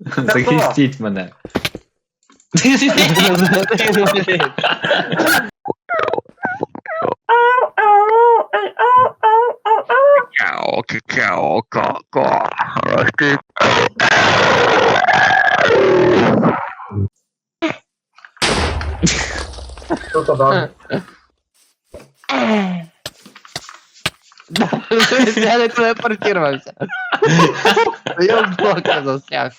Захистіть мене. Какао, какао, ко-ко. Рости. Що то дам? Я не телепортувався. Я в блоки застряг.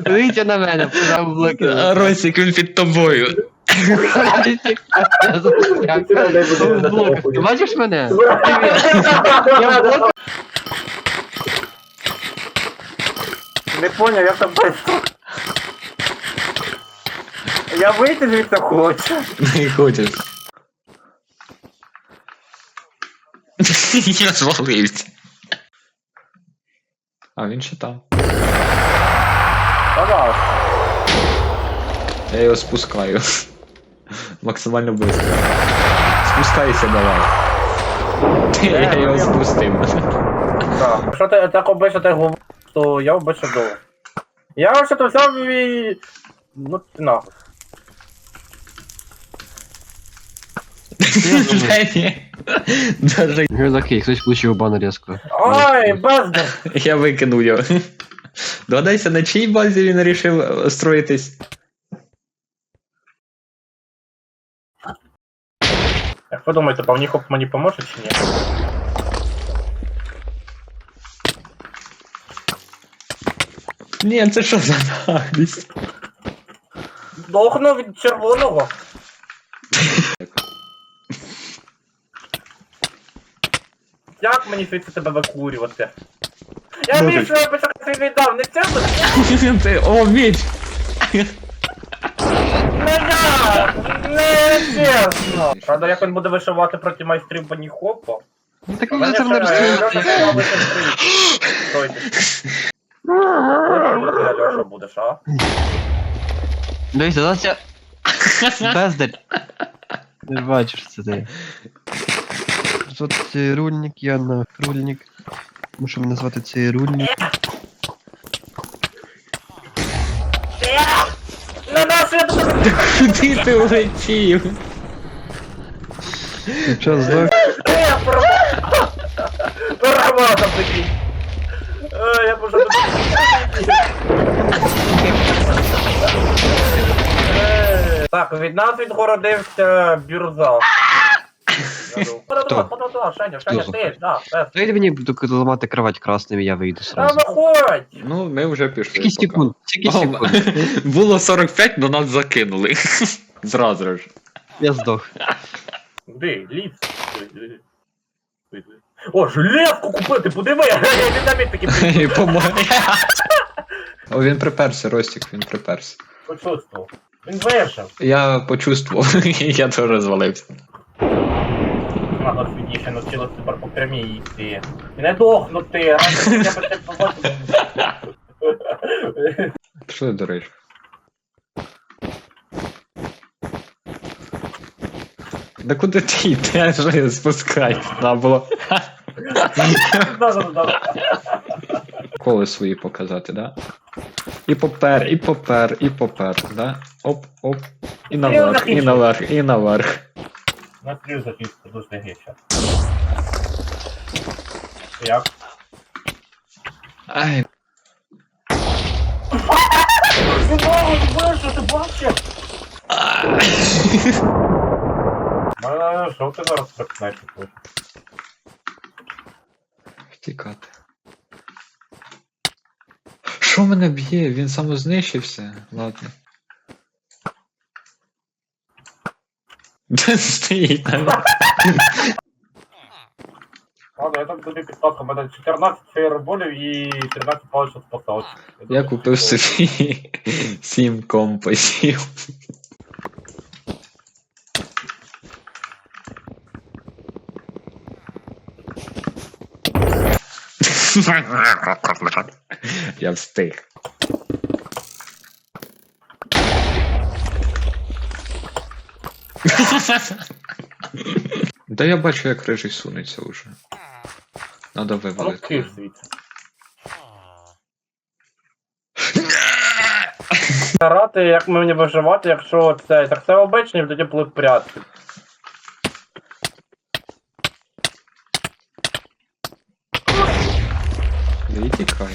Дивіться на мене, я в блоки застряг. Росік, він під тобою. Я застряг. В блоках. Ти бачиш мене? Я в блоках. Не поняв, як там быстро. Я вийти звідси хочу. Не хочеш. Я звалився. А він ще там. Я його спускаю. Максимально швидко. Спускайся давай. Я його спустив. Так. Якщо ти так ти говориш, то я обично довго. Я вообще то взяв і... Ну ти нахуй. Даже Я такий, хтось включив бан різко. Ай, бездер! я викинув його. Догадайся, на чиїй базі він вирішив строїтись? Як ви думаєте, по мені хоп мені поможе чи ні? Ні, це що за наглість? Дохну від червоного. Як мені звідси тебе викурювати? Я Може. більше я більше ти віддав, не чесно? Ти- О, міч! Не! Не чесно! Правда, як він буде вишивати проти майстрів баніхопа? Ну так він це не розуміє. Льоша будеш, а? Дивіться, зараз я... Бездарь. Ж бачиш це ти. Тут цей рульник, я на рульник. Мушу мене звати цей рульник. Я тут Куди ти улетів? Час здох. Я порвав. Порвав там такий. Е, Я можу... Е, Так, від нас відгородився Бюрза. Подо, подо, Шаня, Шаня, Хто? ти, да, Пес. Дайте мені буду ламати кровать красним, і я вийду Та сразу. виходь! Ну, ми вже пішли. Скільки секунд? Скільки О, секунд? Було 45, но нас закинули. Зразу ж. Я здох. Де, ліс? О, железку купити, подиви! Він навіть таки І помагає. О, він приперся, Ростік, він приперся. почувствував. Він вийшов. Я почувствував, я теж звалився. Надо свідніше навчилась тепер по прямій. І не дохнути, раніше я би це побачив. Пішли до речі. Да куди ти йдеш, що спускайся, треба було коли свої показати, да? І попер, і попер, і попер, да? Оп, оп. І наверх, і наверх, і наверх. На трю записку, дуже геча. Як? Ай, Знову вийшов, ти бачив? Мене що ти зараз прикнеш? втікати. Що мене б'є? Він самознищився? Ладно. стоїть там? Ладно, я так тобі підказку, у мене 14 фейерболів і 13 паличок спасалось. Я купив собі 7 компасів. Я встиг. Да я бачу, як рижий сунеться уже. Надо вивалити. Грати, як мені виживати, якщо це. Так це обичні, тоді були прятки. Не тікай.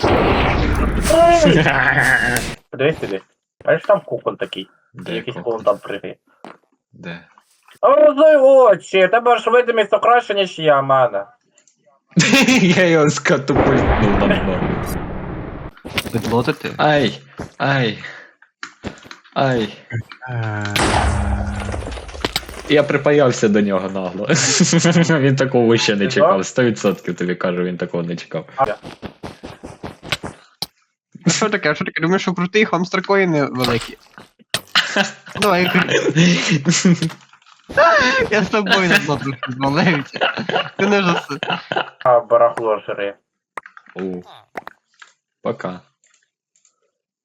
Подивись сюди. А ж там кукон такий. Де Якийсь кукон там пригає. Де? Розуй очі, в тебе ж видимість то краще, ніж я, мене. Я його скатапультнув давно. Підлотити? Ай, ай. Ай. Я припаявся до нього нагло. Він такого ще не чекав. 100% тобі кажу, він такого не чекав. А що таке? Що таке? Думаєш, що крутий хамстер коїни великі? Давай, я з тобою на трохи звалився. Ти не ж А, барахло жри. О. Пока.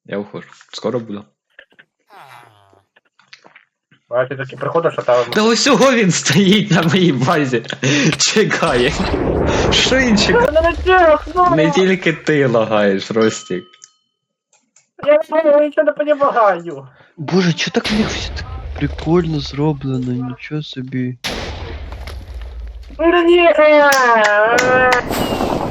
Я ухожу. Скоро буду. А ти таки приходиш, а там. Та усього він стоїть на моїй базі. Чекає. Що він чекає? Не ну, Не тільки ти лагаєш, Ростік. Я нічого не понімаю. Боже, чо так в них все так прикольно зроблено, нічого собі. Ні,